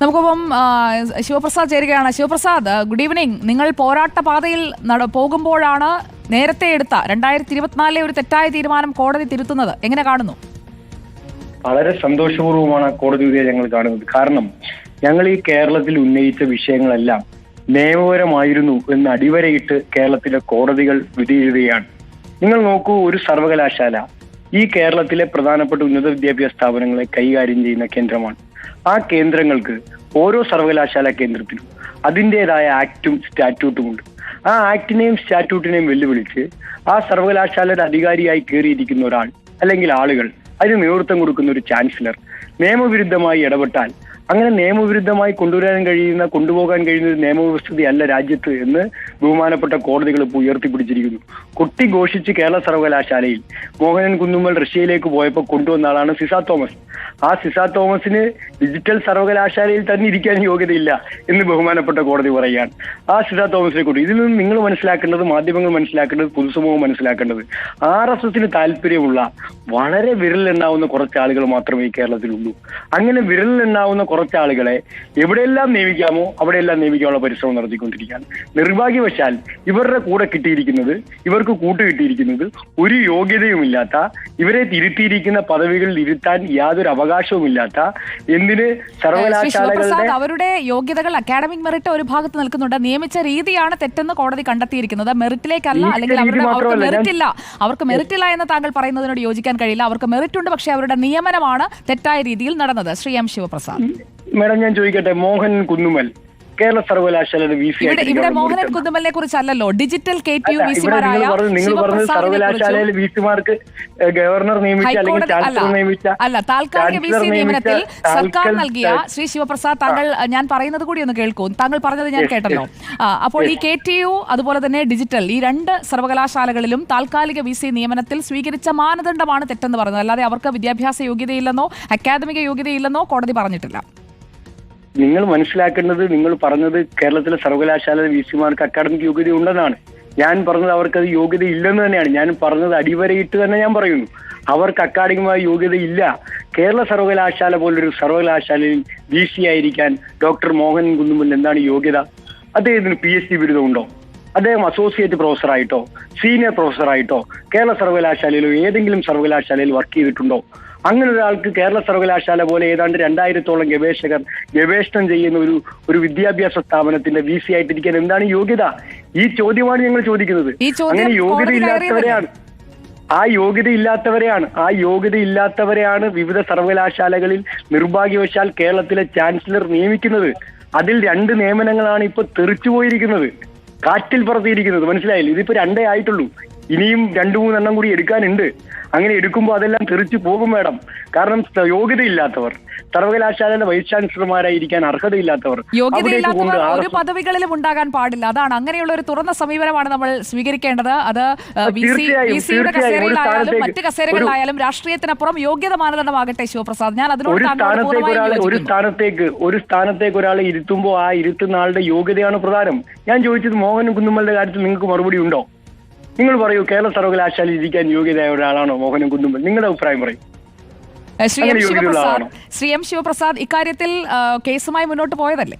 നമുക്കിപ്പം ശിവപ്രസാദ് ചേരുകയാണ്. Sivaprasad good evening നിങ്ങൾ പോരാട്ട പാതയിൽ നട- പോകുമ്പോഴാണ് നേരത്തെ എടുത്ത രണ്ടായിരത്തി ഇരുപത്തിനാലിലെ ഒരു തെറ്റായ തീരുമാനം കോടതി തിരുത്തുന്നത്. എങ്ങനെ കാണുന്നു? വളരെ സന്തോഷപൂർവമാണ് കോടതി വിധിയെ ഞങ്ങൾ കാണുന്നത്. കാരണം ഞങ്ങൾ ഈ കേരളത്തിൽ ഉന്നയിച്ച വിഷയങ്ങളെല്ലാം നിയമപരമായിരുന്നു എന്ന് അടിവരയിട്ട് കേരളത്തിലെ കോടതികൾ വിധിയിടുകയാണ്. നിങ്ങൾ നോക്കൂ ഒരു സർവകലാശാല ഈ കേരളത്തിലെ പ്രധാനപ്പെട്ട ഉന്നത വിദ്യാഭ്യാസ സ്ഥാപനങ്ങളെ കൈകാര്യം ചെയ്യുന്ന കേന്ദ്രമാണ്. ആ കേന്ദ്രങ്ങൾക്ക് ഓരോ സർവകലാശാല കേന്ദ്രത്തിനും അതിന്റെതായ ആക്റ്റും സ്റ്റാറ്റ്യൂട്ടും ഉണ്ട് ആ ആക്ടിനെയും സ്റ്റാറ്റ്യൂട്ടിനെയും വെല്ലുവിളിച്ച് ആ സർവകലാശാലയുടെ അധികാരിയായി കയറിയിരിക്കുന്ന ഒരാൾ അല്ലെങ്കിൽ ആളുകൾ അതിന് നേതൃത്വം കൊടുക്കുന്ന ഒരു ചാൻസലർ നിയമവിരുദ്ധമായി ഇടപെട്ടാൽ അങ്ങനെ നിയമവിരുദ്ധമായി കൊണ്ടുവരാൻ കഴിയുന്ന കൊണ്ടുപോകാൻ കഴിയുന്ന ഒരു നിയമവ്യവസ്ഥ അല്ല രാജ്യത്ത് എന്ന് ബഹുമാനപ്പെട്ട കോടതികൾ ഇപ്പോൾ ഉയർത്തിപ്പിടിച്ചിരിക്കുന്നു. കുട്ടി ഘോഷിച്ച് കേരള സർവകലാശാലയിൽ മോഹനൻ കുന്നുമ്മൽ റഷ്യയിലേക്ക് പോയപ്പോൾ കൊണ്ടുവന്ന ആളാണ് സിസ തോമസ്. ആ സിസ തോമസിന് ഡിജിറ്റൽ സർവകലാശാലയിൽ തന്നെ ഇരിക്കാൻ യോഗ്യതയില്ല എന്ന് ബഹുമാനപ്പെട്ട കോടതി പറയുകയാണ്. ആ സിസ തോമസിനെ കൂടി ഇതിൽ നിന്ന് നിങ്ങൾ മനസ്സിലാക്കേണ്ടത് മാധ്യമങ്ങൾ മനസ്സിലാക്കേണ്ടത് പൊതുസമൂഹം മനസ്സിലാക്കേണ്ടത് ആർ എസ് എസിന് താല്പര്യമുള്ള വളരെ വിരലിലെണ്ണാവുന്ന കുറച്ച് ആളുകൾ മാത്രമേ കേരളത്തിലുള്ളൂ. അങ്ങനെ വിരലിലെണ്ണാവുന്ന കുറച്ച് ആളുകളെ എവിടെയെല്ലാം നിയമിക്കാമോ അവിടെയെല്ലാം നിയമിക്കാനുള്ള പരിശ്രമം നടത്തിക്കൊണ്ടിരിക്കുകയാണ്. നിർഭാഗ്യവശാൽ ഇവരുടെ കൂടെ കിട്ടിയിരിക്കുന്നത് ഇവർക്ക് കൂട്ട് കിട്ടിയിരിക്കുന്നത് ഒരു യോഗ്യതയുമില്ലാത്ത ഇവരെ തിരുത്തിയിരിക്കുന്ന പദവികളിൽ ഇരുത്താൻ യാതൊരു അവകാശവുമില്ലാത്ത എന്തിന് സർവകലാശാലകളുടെ അവരുടെ യോഗ്യതകൾ അക്കാഡമിക് മെറിറ്റ് ഒരു ഭാഗത്ത് നിൽക്കുന്നുണ്ട്. നിയമിച്ച രീതിയാണ് തെറ്റെന്ന് കോടതി കണ്ടെത്തിയിരിക്കുന്നത്. മെറിറ്റിലേക്കല്ല അല്ലെങ്കിൽ അവരുടെ അവർക്ക് മാത്രമല്ല, മെറിറ്റ് ഇല്ല അവർക്ക് മെറിറ്റ് ഇല്ല എന്ന് താങ്കൾ പറയുന്നതിനോട് യോജിക്കാൻ കഴിയില്ല. അവർക്ക് മെറിറ്റ് ഉണ്ട് പക്ഷേ അവരുടെ നിയമനമാണ് തെറ്റായ രീതിയിൽ നടന്നത്. ശ്രീ എം ശിവപ്രസാദ്. മേഡം ഞാൻ ചോദിക്കട്ടെ. മോഹൻ കുന്നുമൽ കേരള സർവകലാശാലയുടെ വി സി ഇവിടെ മോഹനൻ കുന്നുമലിനെ കുറിച്ചല്ലോ digital K T U V സിമാരായ നിങ്ങൾ പറഞ്ഞ പറഞ്ഞത് സർവകലാശാലയിൽ വി സിമാർക്ക് ഗവർണർ നിയമിച്ച അല്ലെങ്കിൽ ചാൻസലർ നിയമിച്ച അല്ല താൽക്കാലിക വി സി നിയമനത്തിൽ സർക്കാർ നൽകിയ ശ്രീ ശിവപ്രസാദ് താങ്കൾ ഞാൻ പറയുന്നത് കൂടി ഒന്ന് കേൾക്കൂ. താങ്കൾ പറഞ്ഞത് ഞാൻ കേട്ടല്ലോ. അപ്പോൾ ഈ കെ ടി യു അതുപോലെ തന്നെ ഡിജിറ്റൽ ഈ രണ്ട് സർവകലാശാലകളിലും താൽക്കാലിക വി സി നിയമനത്തിൽ സ്വീകരിച്ച മാനദണ്ഡമാണ് തെറ്റെന്ന് പറഞ്ഞത് അല്ലാതെ അവർക്ക് വിദ്യാഭ്യാസ യോഗ്യതയില്ലെന്നോ അക്കാദമിക യോഗ്യതയില്ലെന്നോ കോടതി പറഞ്ഞിട്ടില്ല. നിങ്ങൾ മനസ്സിലാക്കേണ്ടത് നിങ്ങൾ പറഞ്ഞത് കേരളത്തിലെ സർവകലാശാല വി സിമാർക്ക് അക്കാഡമിക് യോഗ്യത ഉണ്ടെന്നാണ്. ഞാൻ പറഞ്ഞത് അവർക്ക് അത് യോഗ്യത ഇല്ലെന്ന് തന്നെയാണ്. ഞാൻ പറഞ്ഞത് അടിവരയിട്ട് തന്നെ ഞാൻ പറയുന്നു. അവർക്ക് അക്കാഡമികമായ യോഗ്യത ഇല്ല. കേരള സർവകലാശാല പോലൊരു സർവകലാശാലയിൽ വി സി ആയിരിക്കാൻ ഡോക്ടർ മോഹൻ കുന്നുമുൽ എന്താണ് യോഗ്യത? അദ്ദേഹത്തിന് പി എച്ച് ഡി ബിരുദമുണ്ടോ? അദ്ദേഹം അസോസിയേറ്റ് പ്രൊഫസറായിട്ടോ? സീനിയർ പ്രൊഫസറായിട്ടോ? കേരള സർവകലാശാലയിലോ ഏതെങ്കിലും സർവകലാശാലയിൽ വർക്ക് ചെയ്തിട്ടുണ്ടോ? അങ്ങനെ ഒരാൾക്ക് കേരള സർവകലാശാല പോലെ ഏതാണ്ട് രണ്ടായിരത്തോളം ഗവേഷകർ ഗവേഷണം ചെയ്യുന്ന ഒരു ഒരു വിദ്യാഭ്യാസ സ്ഥാപനത്തിന്റെ വി സി ആയിട്ടിരിക്കാൻ എന്താണ് യോഗ്യത? ഈ ചോദ്യമാണ് ഞങ്ങൾ ചോദിക്കുന്നത്. അങ്ങനെ യോഗ്യത ഇല്ലാത്തവരെയാണ് ആ യോഗ്യത ഇല്ലാത്തവരെയാണ് ആ യോഗ്യത ഇല്ലാത്തവരെയാണ് വിവിധ സർവകലാശാലകളിൽ നിർഭാഗ്യവശാൽ കേരളത്തിലെ ചാൻസലർ നിയമിക്കുന്നത്. അതിൽ രണ്ട് നിയമനങ്ങളാണ് ഇപ്പൊ തെറിച്ചു പോയിരിക്കുന്നത് കാറ്റിൽ പറത്തിയിരിക്കുന്നത്. മനസ്സിലായില്ലേ? ഇതിപ്പോ രണ്ടേ ആയിട്ടുള്ളൂ. ഇനിയും രണ്ടു മൂന്നെണ്ണം കൂടി എടുക്കാനുണ്ട്. അങ്ങനെ എടുക്കുമ്പോൾ അതെല്ലാം തെറിച്ചു പോകും മേഡം. കാരണം യോഗ്യതയില്ലാത്തവർ സർവകലാശാലയുടെ വൈസ് ചാൻസലർമാരായിരിക്കാൻ അർഹതയില്ലാത്തവർ യോഗ്യതയില്ലാത്തവർ ഒരു പദവികളിലും ഉണ്ടാകാൻ പാടില്ല. അതാണ് അങ്ങനെയുള്ള ഒരു തുറന്ന സമീപനമാണ് നമ്മൾ സ്വീകരിക്കേണ്ടത്. അത് കസേരയിലായാലും മറ്റ് കസേരകളിലായാലും രാഷ്ട്രീയത്തിനപ്പുറം യോഗ്യത മാനദണ്ഡമാകട്ടെ ശിവപ്രസാദ്. ഞാൻ അതിനോട് ഒരു സ്ഥാനത്തേക്ക് ഒരു സ്ഥാനത്തേക്ക് ഒരു സ്ഥാനത്തേക്ക് ഒരാളെ ഇരുത്തുമ്പോൾ ആ ഇരുത്തുന്ന ആളുടെ യോഗ്യതയാണ് പ്രധാനം. ഞാൻ ചോദിച്ചത് മോഹൻ കുന്നുമ്മലിന്റെ കാര്യത്തിൽ നിങ്ങൾക്ക് മറുപടി ഉണ്ടോ? നിങ്ങൾ പറയൂ കേരള സർവകലാശാലയിൽ ഇരിക്കാൻ യോഗ്യതയായ ഒരാളാണോ മോഹനം കുന്നുമ്മൽ? നിങ്ങളുടെ അഭിപ്രായം പറയും. ശ്രീ എം ശിവപ്രസാദ്? ശ്രീ എം ശിവപ്രസാദ് ഇക്കാര്യത്തിൽ കേസുമായി മുന്നോട്ട് പോയതല്ലേ?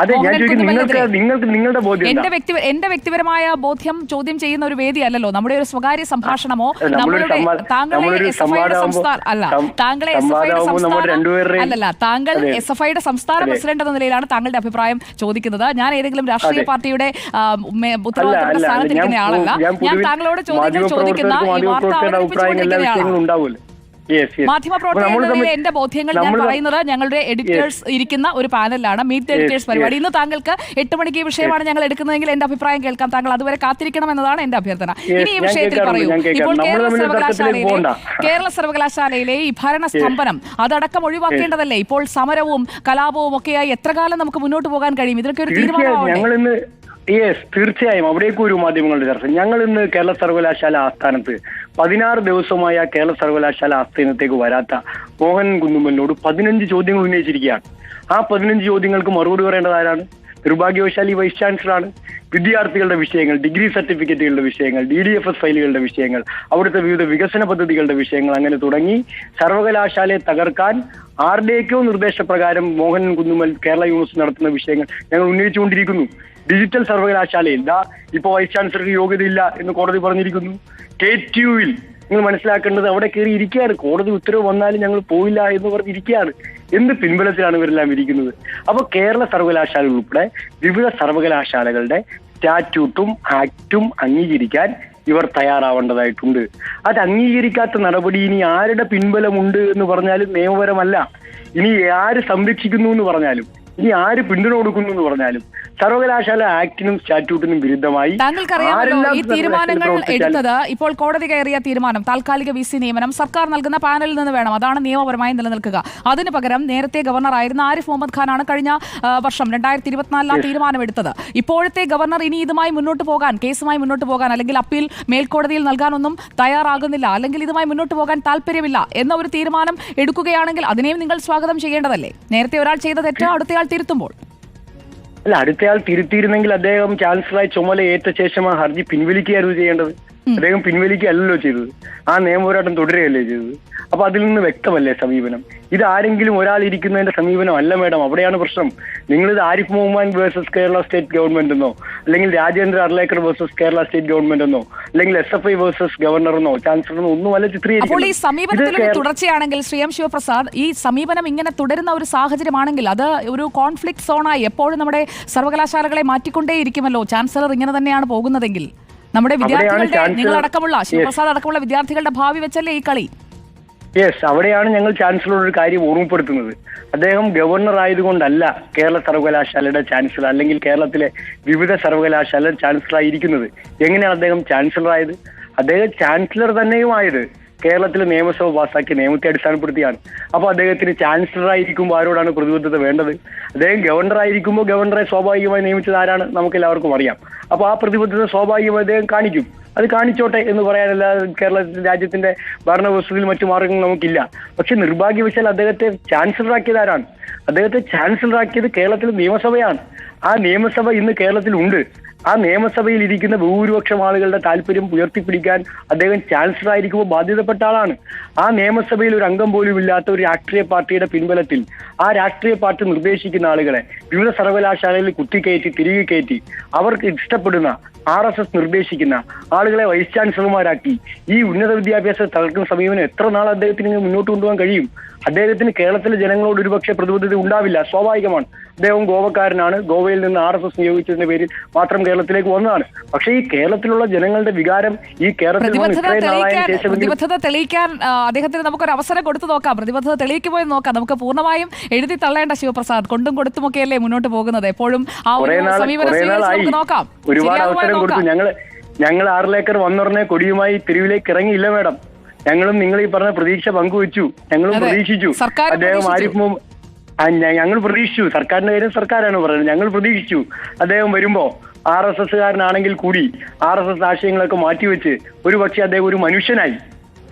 അതെ ഞാൻ ചോദിക്കുന്നത് നിങ്ങൾക്ക് നിങ്ങൾക്ക് നിങ്ങളുടെ ബോധ്യം എന്റെ വ്യക്തി എന്റെ വ്യക്തിപരമായ ബോധ്യം ചോദ്യം ചെയ്യുന്ന ഒരു വേദി അല്ലല്ലോ. നമ്മുടെ ഒരു സ്വകാര്യ സംഭാഷണമോ നമ്മളുടെ താങ്കളെ അല്ല താങ്കളെ അല്ലല്ല താങ്കൾ. എസ് എഫ് ഐയുടെ സംസ്ഥാന. പ്രസിഡന്റ് എന്ന നിലയിലാണ് താങ്കളുടെ അഭിപ്രായം ചോദിക്കുന്നത്. ഞാൻ ഏതെങ്കിലും രാഷ്ട്രീയ പാർട്ടിയുടെ ഉത്തരവാദിത്തപ്പെട്ട സ്ഥാനത്തിരിക്കുന്ന ആളല്ല. ഞാൻ താങ്കളോട് ചോദ്യങ്ങൾ ചോദിക്കുന്ന ഈ വാർത്ത മാധ്യമപ്രവർത്തകരുടെ നിലയിൽ എന്റെ ബോധ്യങ്ങൾ ഞാൻ പറയുന്നത് ഞങ്ങളുടെ എഡിറ്റേഴ്സ് ഇരിക്കുന്ന ഒരു പാനലാണ് മീറ്റ് ദ എഡിറ്റേഴ്സ് പരിപാടി. ഇന്ന് താങ്കൾക്ക് എട്ട് മണിക്ക് ഈ വിഷയമാണ് ഞങ്ങൾ എടുക്കുന്നതെങ്കിൽ എന്റെ അഭിപ്രായം കേൾക്കാം. താങ്കൾ അതുവരെ കാത്തിരിക്കണം എന്നതാണ് എന്റെ അഭ്യർത്ഥന. ഇനി ഈ വിഷയത്തിൽ പറയൂ. ഇപ്പോൾ കേരള സർവകലാശാലയിലെ. കേരള സർവകലാശാലയിലെ ഈ ഭരണ സ്തംഭനം അതടക്കം ഒഴിവാക്കേണ്ടതല്ലേ? ഇപ്പോൾ സമരവും കലാപവും ഒക്കെയായി എത്ര കാലം നമുക്ക് മുന്നോട്ട് പോകാൻ കഴിയും? ഇതിനൊക്കെ ഒരു തീരുമാനമാണ് യെസ് തീർച്ചയായും. അവിടേക്ക് ഒരു മാധ്യമങ്ങളുടെ ചർച്ച ഞങ്ങൾ ഇന്ന് കേരള സർവകലാശാല ആസ്ഥാനത്ത് പതിനാറ് ദിവസമായ കേരള സർവകലാശാല ആസ്ഥാനത്തേക്ക് വരാത്ത മോഹൻ കുന്നുമ്മലിനോട് പതിനഞ്ച് ചോദ്യങ്ങൾ ഉന്നയിച്ചിരിക്കുകയാണ്. ആ പതിനഞ്ച് ചോദ്യങ്ങൾക്ക് മറുപടി പറയേണ്ടത് ആരാണ്? നിർഭാഗ്യവശാൽ ഈ വൈസ് ചാൻസലറാണ് വിദ്യാർത്ഥികളുടെ വിഷയങ്ങൾ ഡിഗ്രി സർട്ടിഫിക്കറ്റുകളുടെ വിഷയങ്ങൾ ഡി ഡി എഫ് എസ് ഫയലുകളുടെ വിഷയങ്ങൾ അവിടുത്തെ വിവിധ വികസന പദ്ധതികളുടെ വിഷയങ്ങൾ അങ്ങനെ തുടങ്ങി സർവകലാശാലയെ തകർക്കാൻ ആരുടെയൊക്കെയോ നിർദ്ദേശപ്രകാരം മോഹൻ കുന്നുമൽ കേരള യൂണിവേഴ്സിറ്റി നടത്തുന്ന വിഷയങ്ങൾ ഞങ്ങൾ ഉന്നയിച്ചുകൊണ്ടിരിക്കുന്നു. ഡിജിറ്റൽ സർവകലാശാലയിൽ ദാ ഇപ്പോൾ വൈസ് ചാൻസലർക്ക് യോഗ്യതയില്ല എന്ന് കോടതി പറഞ്ഞിരിക്കുന്നു. കെ ടി യുവിൽ നിങ്ങൾ മനസ്സിലാക്കേണ്ടത് അവിടെ കയറി ഇരിക്കുകയാണ്. കോടതി ഉത്തരവ് വന്നാലും ഞങ്ങൾ പോയില്ല എന്ന് പറഞ്ഞിരിക്കുകയാണ്. എന്ത് പിൻബലത്തിലാണ് ഇവരെല്ലാം ഇരിക്കുന്നത്? അപ്പൊ കേരള സർവകലാശാല ഉൾപ്പെടെ വിവിധ സർവകലാശാലകളുടെ സ്റ്റാറ്റ്യൂട്ടും ആക്റ്റും അംഗീകരിക്കാൻ ഇവർ തയ്യാറാവേണ്ടതായിട്ടുണ്ട്. അത് അംഗീകരിക്കാത്ത നടപടി ഇനി ആരുടെ പിൻബലമുണ്ട് എന്ന് പറഞ്ഞാലും നിയമപരമല്ല. ഇനി ആര് സംരക്ഷിക്കുന്നു എന്ന് പറഞ്ഞാലും ഇനി ആര് പിന്തുണ കൊടുക്കുന്നു എന്ന് പറഞ്ഞാലും സർവകലാശാല ആക്ടിനും സ്റ്റാറ്റ്യൂട്ടിനും വിരുദ്ധമായി താങ്കൾക്കറിയാമല്ലോ ഈ തീരുമാനങ്ങൾ എടുത്തത് ഇപ്പോൾ കോടതി കയറിയ തീരുമാനം താൽക്കാലിക വി സി നിയമനം സർക്കാർ നൽകുന്ന പാനലിൽ നിന്ന് വേണം. അതാണ് നിയമപരമായി നിലനിൽക്കുക. അതിന് പകരം നേരത്തെ ഗവർണർ ആയിരുന്ന ആരിഫ് മുഹമ്മദ് ഖാനാണ് കഴിഞ്ഞ വർഷം രണ്ടായിരത്തി ഇരുപത്തിനാലിൽ ആ തീരുമാനമെടുത്തത് ഇപ്പോഴത്തെ ഗവർണർ ഇനി ഇതുമായി മുന്നോട്ട് പോകാൻ കേസുമായി മുന്നോട്ട് പോകാൻ അല്ലെങ്കിൽ അപ്പീൽ മേൽക്കോടതിയിൽ നൽകാനൊന്നും തയ്യാറാകുന്നില്ല അല്ലെങ്കിൽ ഇതുമായി മുന്നോട്ട് പോകാൻ താല്പര്യമില്ല എന്ന ഒരു തീരുമാനം എടുക്കുകയാണെങ്കിൽ അതിനെയും നിങ്ങൾ സ്വാഗതം ചെയ്യേണ്ടതല്ലേ? നേരത്തെ ഒരാൾ ചെയ്ത തെറ്റ് അടുത്തയാൾ തിരുത്തുമ്പോൾ? അല്ല അടുത്തയാൾ തിരുത്തിയിരുന്നെങ്കിൽ അദ്ദേഹം ചാൻസലറായി ചുമല ഏറ്റ ശേഷം ആ ഹർജി പിൻവലിക്കുകയായിരുന്നു ചെയ്യേണ്ടത്. അദ്ദേഹം പിൻവലിക്കുകയല്ലല്ലോ ചെയ്തത്. ആ നിയമപോരാട്ടം തുടരുകയല്ലേ ചെയ്തത്. അപ്പൊ അതിൽ നിന്ന് വ്യക്തമല്ലേ സമീപനം? ഇത് ആരെങ്കിലും ഒരാൾ ഇരിക്കുന്നതിന്റെ സമീപനം അല്ല മേഡം. അവിടെയാണ് പ്രശ്നം. നിങ്ങൾ ഇത് Arif Muhammad versus Kerala state government എന്നോ അല്ലെങ്കിൽ Rajendra Arlekar versus Kerala state government എന്നോ അല്ലെങ്കിൽ S F I versus governor എന്നോ ചാൻസലർ എന്നോ ഒന്നും അല്ല ഈ ചിത്രീകരിക്കുന്നത് സമീപനത്തിൽ തുടർച്ചയാണെങ്കിൽ ശ്രീ എം ശിവപ്രസാദ് ഈ സമീപനം ഇങ്ങനെ തുടരുന്ന ഒരു സാഹചര്യമാണെങ്കിൽ അത് ഒരു കോൺഫ്ലിക്ട് സോണായി എപ്പോഴും നമ്മുടെ സർവകലാശാലകളെ മാറ്റിക്കൊണ്ടേയിരിക്കുമല്ലോ. ചാൻസലർ ഇങ്ങനെ തന്നെയാണ് പോകുന്നതെങ്കിൽ. നമ്മുടെ വിദ്യാർത്ഥികളുടെ നിങ്ങൾ നിങ്ങളടക്കമുള്ള. ശിവപ്രസാദ് അടക്കമുള്ള വിദ്യാർത്ഥികളുടെ ഭാവി വെച്ചല്ലേ ഈ കളി? യെസ് അവിടെയാണ് ഞങ്ങൾ ചാൻസലറോട് ഒരു കാര്യം ഓർമ്മപ്പെടുത്തുന്നത്. അദ്ദേഹം ഗവർണർ ആയതുകൊണ്ടല്ല കേരള സർവകലാശാലയുടെ ചാൻസലർ അല്ലെങ്കിൽ കേരളത്തിലെ വിവിധ സർവകലാശാല ചാൻസലർ ആയിരിക്കുന്നത് എങ്ങനെയാണ് അദ്ദേഹം ചാൻസലർ ആയത് അദ്ദേഹം ചാൻസലർ തന്നെയുമായത്. കേരളത്തിലെ നിയമസഭ പാസാക്കിയ നിയമത്തെ അടിസ്ഥാനപ്പെടുത്തിയാണ്. അപ്പോൾ അദ്ദേഹത്തിന് ചാൻസലർ ആയിരിക്കുമ്പോൾ ആരോടാണ് പ്രതിബദ്ധത വേണ്ടത്? അദ്ദേഹം ഗവർണർ ആയിരിക്കുമ്പോൾ ഗവർണറെ സ്വാഭാവികമായി നിയമിച്ചത് ആരാണ്? നമുക്ക് എല്ലാവർക്കും അറിയാം. അപ്പോൾ ആ പ്രതിബദ്ധത സ്വാഭാവികമായി അദ്ദേഹം കാണിക്കും. അത് കാണിച്ചോട്ടെ എന്ന് പറയാനല്ല കേരള രാജ്യത്തിന്റെ ഭരണവ്യവസ്ഥയിൽ മറ്റു മാർഗങ്ങൾ നമുക്കില്ല. പക്ഷെ നിർഭാഗ്യവശാൽ അദ്ദേഹത്തെ ചാൻസലറാക്കിയത് ആരാണ്? അദ്ദേഹത്തെ ചാൻസലറാക്കിയത് കേരളത്തിലെ നിയമസഭയാണ്. ആ നിയമസഭ ഇന്ന് കേരളത്തിൽ ഉണ്ട് ആ നിയമസഭയിൽ ഇരിക്കുന്ന ഭൂരിപക്ഷം ആളുകളുടെ താല്പര്യം ഉയർത്തിപ്പിടിക്കാൻ അദ്ദേഹം ചാൻസലർ ആയിരിക്കുമ്പോൾ ബാധ്യതപ്പെട്ട ആളാണ്. ആ നിയമസഭയിൽ ഒരു അംഗം പോലും ഇല്ലാത്ത ഒരു രാഷ്ട്രീയ പാർട്ടിയുടെ പിൻബലത്തിൽ ആ രാഷ്ട്രീയ പാർട്ടി നിർദ്ദേശിക്കുന്ന ആളുകളെ വിവിധ സർവകലാശാലയിൽ കുത്തിക്കയറ്റി തിരികെ കയറ്റി അവർക്ക് ഇഷ്ടപ്പെടുന്ന ആർ എസ് എസ് നിർദ്ദേശിക്കുന്ന ആളുകളെ വൈസ് ചാൻസലർമാരാക്കി ഈ ഉന്നത വിദ്യാഭ്യാസ തകർക്കുന്ന സമീപനം എത്ര നാൾ അദ്ദേഹത്തിന് മുന്നോട്ട് കൊണ്ടുപോകാൻ കഴിയും? അദ്ദേഹത്തിന് കേരളത്തിലെ ജനങ്ങളോട് ഒരുപക്ഷെ പ്രതിബദ്ധത ഉണ്ടാവില്ല. സ്വാഭാവികമാണ്. അദ്ദേഹം ഗോവക്കാരനാണ്. ഗോവയിൽ നിന്ന് ആർ എസ് എസ് നിയോഗിച്ചതിന്റെ പേരിൽ മാത്രം കേരളത്തിലേക്ക് വന്നതാണ്. പക്ഷെ ഈ കേരളത്തിലുള്ള ജനങ്ങളുടെ വികാരം ഈ കേരളത്തിൽ പ്രതിബദ്ധത തെളിയിക്കാൻ അദ്ദേഹത്തിന് നമുക്കൊരു അവസരം കൊടുത്തു നോക്കാം. പ്രതിബദ്ധത തെളിയിക്കുമോ എന്ന് നോക്കാം. നമുക്ക് പൂർണമായും എഴുതി തള്ളേണ്ട ശിവപ്രസാദ് കൊണ്ടും കൊടുത്തുമൊക്കെയല്ലേ മുന്നോട്ട് പോകുന്നത്? എപ്പോഴും ആ സമീപനം നോക്കാം. ഒരുപാട് അവസരം കൊടുത്തു. ഞങ്ങൾ ഞങ്ങൾ ഞങ്ങൾ ആറിലേക്കർ വന്നുടനെ കൊടിയുമായി തെരുവിലേക്ക് ഇറങ്ങിയില്ല മേഡം. ഞങ്ങളും നിങ്ങൾ ഈ പറഞ്ഞ പ്രതീക്ഷ പങ്കുവെച്ചു. ഞങ്ങളും. പ്രതീക്ഷിച്ചു. അദ്ദേഹം ആരിഫ് ഞങ്ങൾ പ്രതീക്ഷിച്ചു. സർക്കാരിന്റെ കാര്യം സർക്കാരാണ് പറയുന്നത്. ഞങ്ങൾ പ്രതീക്ഷിച്ചു. അദ്ദേഹം വരുമ്പോ ആർ എസ് എസ്സുകാരനാണെങ്കിൽ കൂടി ആർ എസ് എസ് ആശയങ്ങളൊക്കെ മാറ്റിവെച്ച് ഒരു പക്ഷേ അദ്ദേഹം ഒരു മനുഷ്യനായി.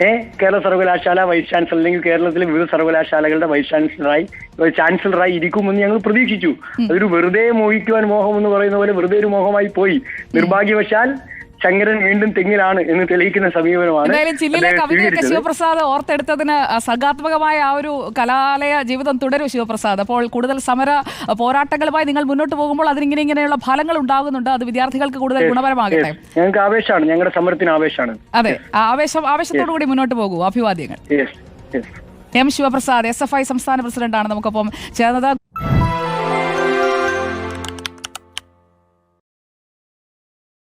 ഏ കേരള സർവകലാശാല വൈസ് ചാൻസലർ അല്ലെങ്കിൽ കേരളത്തിലെ വിവിധ സർവകലാശാലകളുടെ വൈസ് ചാൻസലറായി ചാൻസലറായി ഇരിക്കുമെന്ന് ഞങ്ങൾ പ്രതീക്ഷിച്ചു. അതൊരു വെറുതെ മോഹിക്കുവാൻ മോഹം എന്ന് പറയുന്ന പോലെ വെറുതെ ഒരു മോഹമായി പോയി. നിർഭാഗ്യവശാൽ ശങ്കരൻ വീണ്ടും തെങ്ങിലാണ് എന്ന് തെളിയിക്കുന്ന സമീപനമാണ് എന്തായാലും ചില്ലിലെ കവിതയൊക്കെ. ശിവപ്രസാദ് ഓർത്തെടുത്തതിന് സർഗാത്മകമായ ആ ഒരു കലാലയ ജീവിതം തുടരും ശിവപ്രസാദ്. അപ്പോൾ കൂടുതൽ സമര പോരാട്ടങ്ങളുമായി നിങ്ങൾ മുന്നോട്ട് പോകുമ്പോൾ അതിനിങ്ങനെ ഇങ്ങനെയുള്ള ഫലങ്ങൾ ഉണ്ടാകുന്നുണ്ട്. അത് വിദ്യാർത്ഥികൾക്ക് കൂടുതൽ ഗുണപരമാകട്ടെ. ഞങ്ങൾക്ക് ആവേശമാണ്. ഞങ്ങളുടെ സമരത്തിന് ആവേശമാണ്. അതെ ആവേശം ആവേശത്തോടു കൂടി മുന്നോട്ട് പോകൂ. അഭിവാദ്യങ്ങൾ. M Sivaprasad S F I സംസ്ഥാന പ്രസിഡന്റാണ് നമുക്കൊപ്പം ചേർന്നത്.